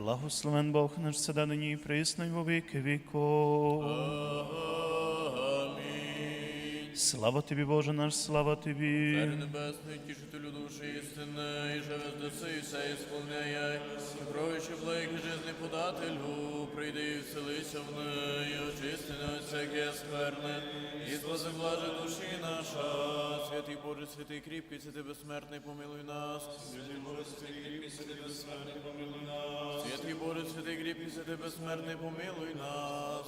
Благословен Бог наш всегда нині і присно і во віки віков. Амінь. Слава тобі, Боже наш, слава тобі. Царь небесний, тішителю душі істини, і живе доси, і все ісполняє, кровичі благих жизни подателю, прийди і вселися в неї, скверне, і спаси блаже душі наша. Святий Боже, святий кріпкий, святий безсмертний, помилуй нас. Святий Боже, святий кріпкий, святий безсмертний, помилуй нас. Святий Боже, святий кріпкий, святий безсмертний, помилуй нас.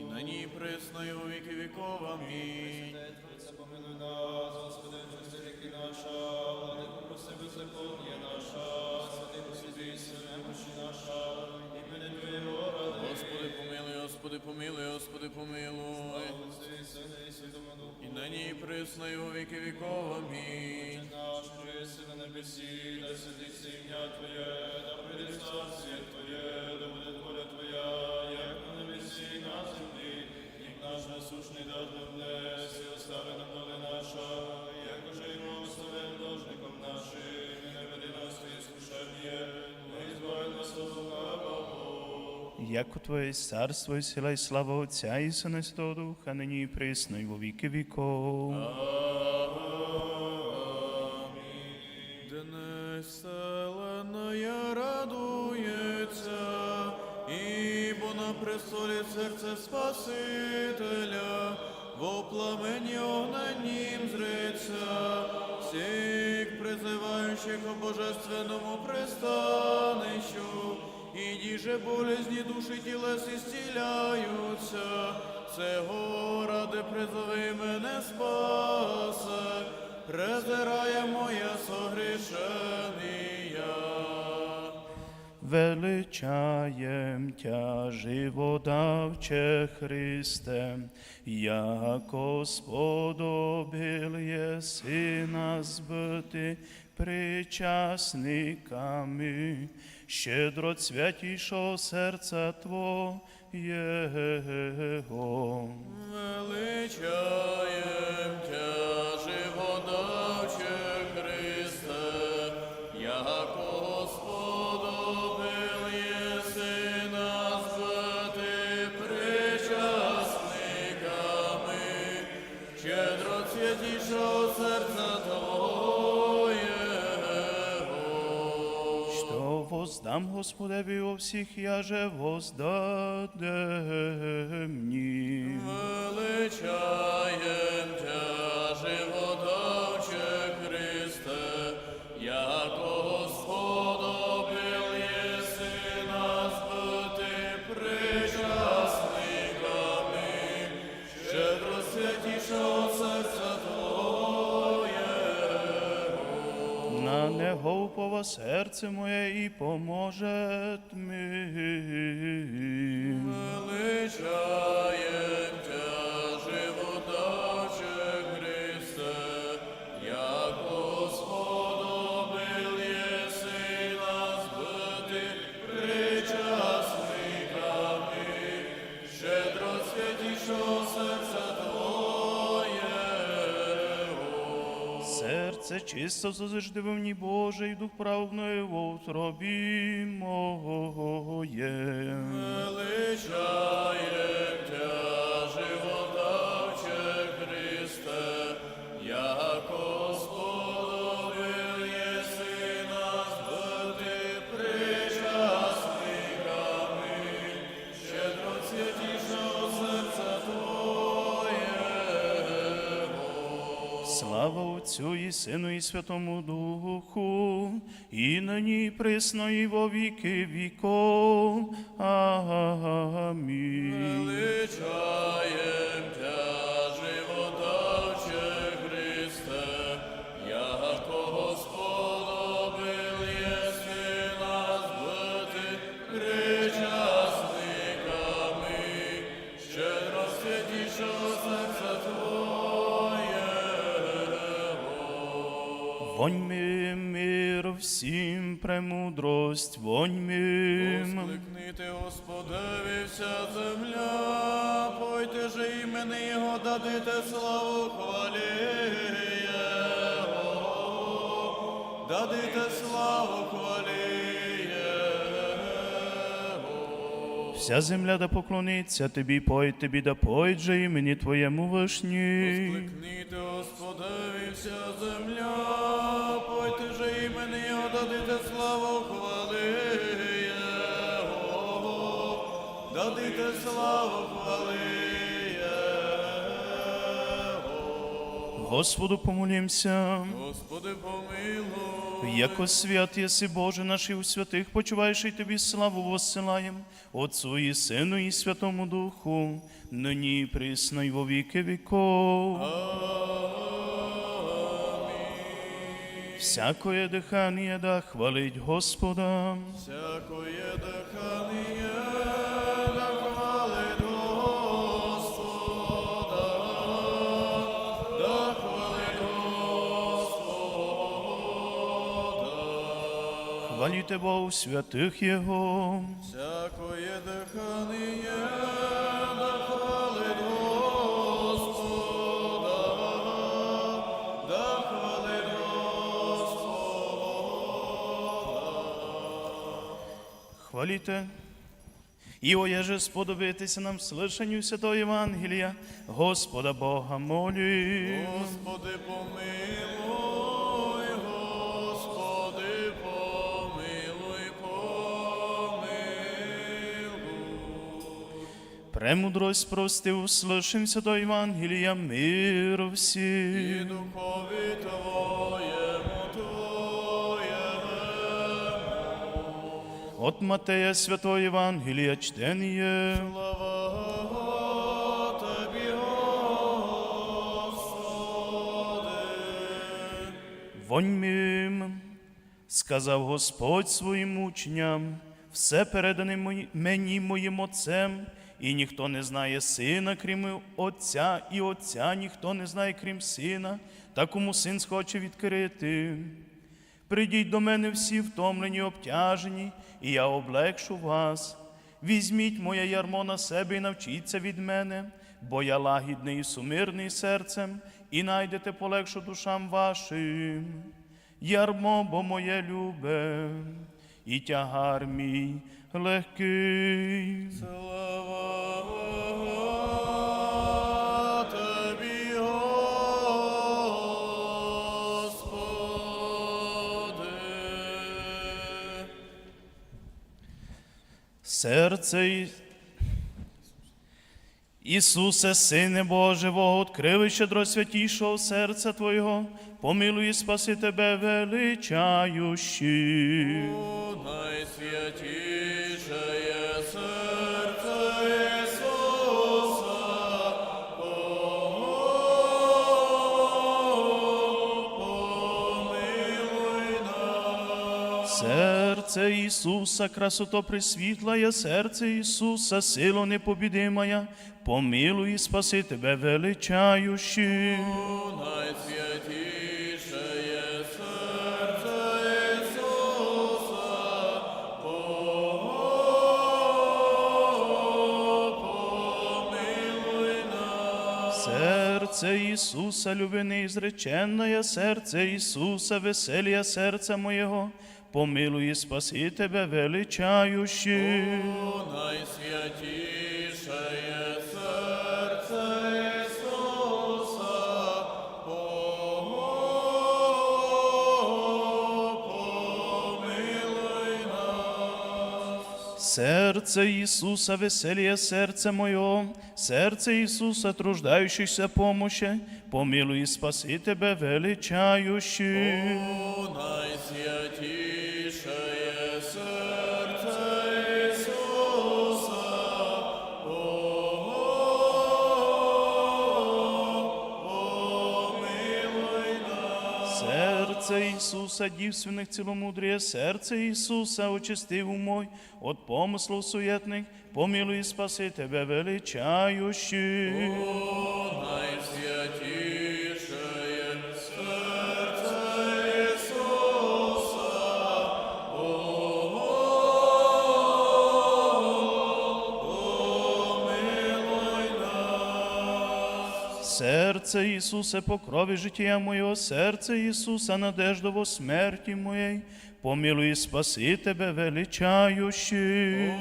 І на ній присно і у віки віков. Амінь. Помилуй нас, Господи, Христе, ріки наша, владико, проси беззаконня наша, святий посвятий, немощі наша, імені Твоєго ради, Господи, помилуй, Господи, помилуй, Господи, помилуй. І на ній присно і у віки віков. Амінь. наш, єси на небесі, да святиться ім'я Твоє, да прийде царствіє Твоє, да буде воля Твоя, як на небесі, на землі, як наш насущний дар днес, і остави нам доли наша, як уже і ми оставим должником нашим, і не веди нас в іскушення, Яко Твоє царство і сила і слава Отця і Сина і Святого Духа, нині і присно і во віки віков. Днес вселенная радується, ібо на престолі серце Спасителя, во пламені огненнім зриться, всіх призиваючих о божественному пристанищу, і діже болезні душі тілес ісціляються, це ради призови мене спасе, презирає моє согрішення. Величаєм тя живодавче Христе, яко сподобил єси нас бити причасниками, щедро святішого серця Твоєго. Величаєм тя Господеві у всіх, я же мені. Серце моє і поможе ми. Серце чисто завжди в мені Боже, дух правної в утробі моє. Величаєм тя Слава Отцю і Сину і Святому Духу, і нині присно і во віки віков. Амінь. Величаєм Твоєго. Вонь ми мир всім премудрость, вонь ми. Воскликнити Господеві вся земля, пойте же імени Його, дадите славу хвалі Його. Дадите славу хвалі Вся земля да поклониться тобі, поїть тобі, да поїть же імені Твоєму вишні. Кликніте, Господеві, вся земля, пойте же імені дадите славу, хвали Його, дадите славу, хвали Його. Господу помолімся. Господи, помилуй. Яко свят єси Боже наш і у святих, почуваєш і тобі славу воссилаєм, Отцу і Сину і Святому Духу, нині і присно й во віки віков. Всякое дихання да хвалить Господа. Всякое дихання, Хваліте Богу святих Його. Всякое дихання, да хвалить Господа, да хвалить Господа. Хваліте. І оєже сподобитися нам слышанню Святого Євангелія, Господа Бога молі. Господи, помилуй, Премудрость прости, услышим Святого Євангелія, мир І всім. духові Твоєму, Твоєму. От Матея Святого Євангелія чтеніє. Слава Тобі, Господи. Вонь мим, сказав Господь своїм учням, все передане мені моїм Отцем, і ніхто не знає сина, крім Отця, і Отця ніхто не знає, крім сина, та кому син схоче відкрити. Придіть до мене всі втомлені, обтяжені, і я облегшу вас. Візьміть моє ярмо на себе і навчіться від мене, бо я лагідний і сумирний серцем, і найдете полегшу душам вашим. Ярмо, бо моє любе, і тягар мій легкий. Слава Тобі, Господи. Серце Ісусе, Сине Божого, открили щедро святішого серця Твого, помилуй і спаси Тебе величаючи. Найсвятіше серце Серце Ісуса, красото присвітлая, серце Ісуса, сило непобідимая, помилуй і спаси Тебе найсвятіше серце Ісуса, помилуй нас. Серце Ісуса, веселія серця моєго, помилуй і спаси Тебе величаючи. У найсвятіше серце Ісуса, помилуй нас. Серце Ісуса, веселіє серце моє, серце Ісуса, труждаючийся помощи, помилуй і спаси тебе величаючи. У найсвятіше Серце Ісуса, дівственних ціломудріє, серце Ісуса, очистив умой, от помислов суєтних, помилуй спаси тебе величаючи. Серце Ісусе, покрови життя моєго, серце Ісуса, надеждово смерті моєї, помилуй і спаси тебе величаючи.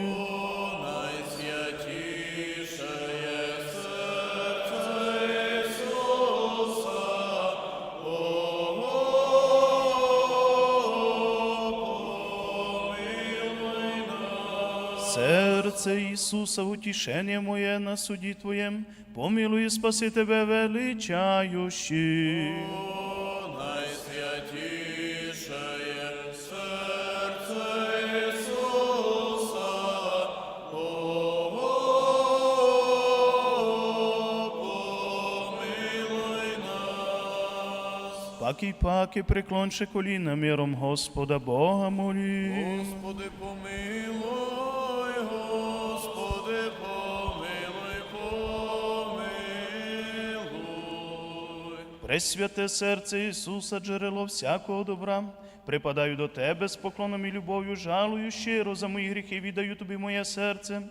Серце Ісуса, утішення моє на суді Твоєм, помилуй і спаси Тебе величаючи. Паки, паки, приклонше коліна миром Господа Бога молі. Господи, помилуй, Господи, помилуй, помилуй. Пресвяте серце Ісуса, джерело всякого добра, припадаю до Тебе з поклоном і любов'ю, жалую щиро за мої гріхи, віддаю Тобі моє серце.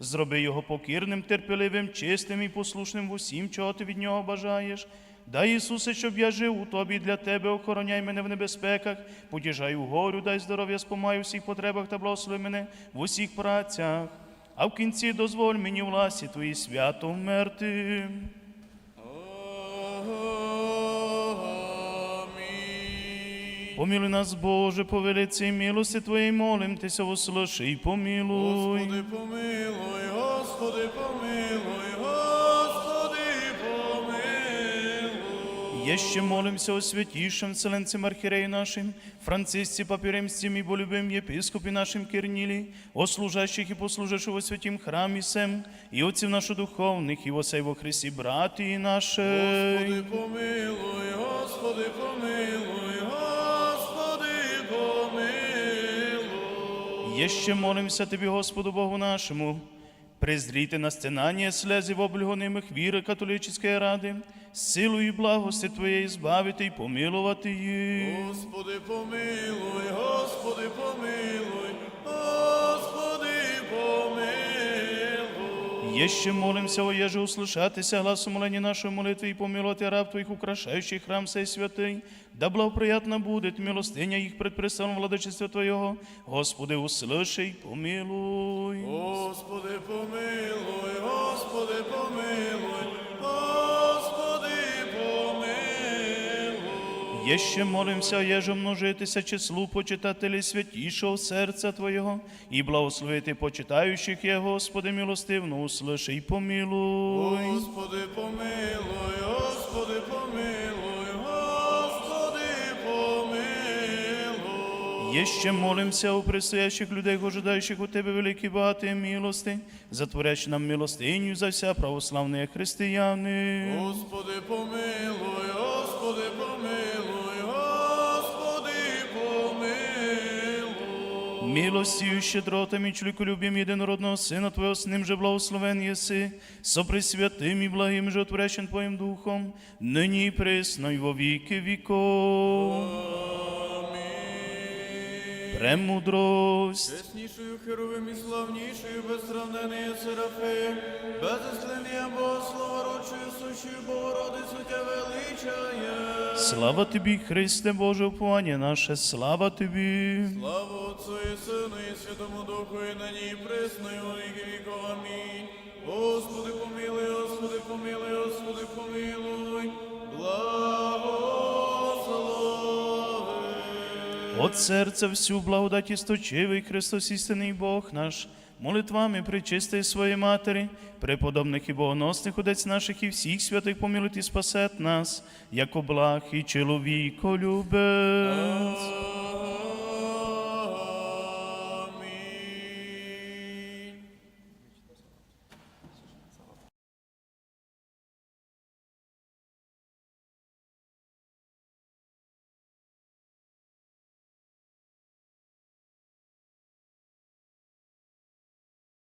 Зроби його покірним, терпеливим, чистим і послушним в усім, чого ти від нього бажаєш. Дай, Ісусе, щоб я жив у Тобі для Тебе, охороняй мене в небезпеках, потішай у горю, дай здоров'я, спомай у всіх потребах та благослови мене в усіх працях. А в кінці дозволь мені в ласі Твої свято вмерти. Помилуй нас, Боже, по велиці милості Твоєї молим Тися, услыши і помилуй. Господи, помилуй, Господи, помилуй, Господи, Еще молимся о святейшем Вселенцем Архиерею нашим, Франциске Папе Римским и болюбим епископе нашим Кирниле, о служащих и послуживших во святім храмі сем, и отців наших духовних, и во сей во Христі братії наші. Господи, помилуй, Господи, помилуй, Господи, помилуй. Еще молимся Тобі, Господу Богу нашему, презрите на стенание слезів облюгонимих віри католическої ради, силою і благости Твоєї збавити і помилувати їх. Господи, помилуй, Господи, помилуй, Еще молимся, о еже услышатися гласу моления нашей молитвы и помилуйте раб Твоих, украшающий храм сей святый, да благоприятно будет милостыня их пред престолом владычества Твоего. Господи, услыши и помилуй. Господи, помилуй, Господи, помилуй, Еще молимся, о еже множитися числу почитателей святейшего сердца Твоего и благословити почитающих Е, Господи, милостивно, услыши и помилуй. Господи, помилуй, Господи, помилуй, Господи, помилуй. Еще молимся о предстоящих людей, ожидающих у Тебе великі багаті милости, затворящ нам милостиню за вся православні християни. Господи, помилуй, Господи, помилуй, Милостью, щедротами, и чоловіколюбием єдинородного Сина Твоего, с ним же благословен еси, со пресвятым и благим животворящим Твоим Духом, ныне и пресно, и во веки веков. Премудрость. Чеснішою херовим і славнішою, безсравнений Серафим, безіслення Богослова, рочою сущою Богородицю Тя величає. Слава Тобі, Христе Боже, уповання наше, слава Тобі. Слава Отцу і Сину і Святому Духу, і нині і присно, і во віки віков. Амінь. Господи, помилуй, Господи, помилуй, Господи, помилуй. Благослови. От серця всю благодать істочивий Христос істинний Бог наш, молитвами причистої своєї Матері, преподобних і богоносних Отець наших і всіх святих помилуйте і спасет нас, як благ і чоловіко любець.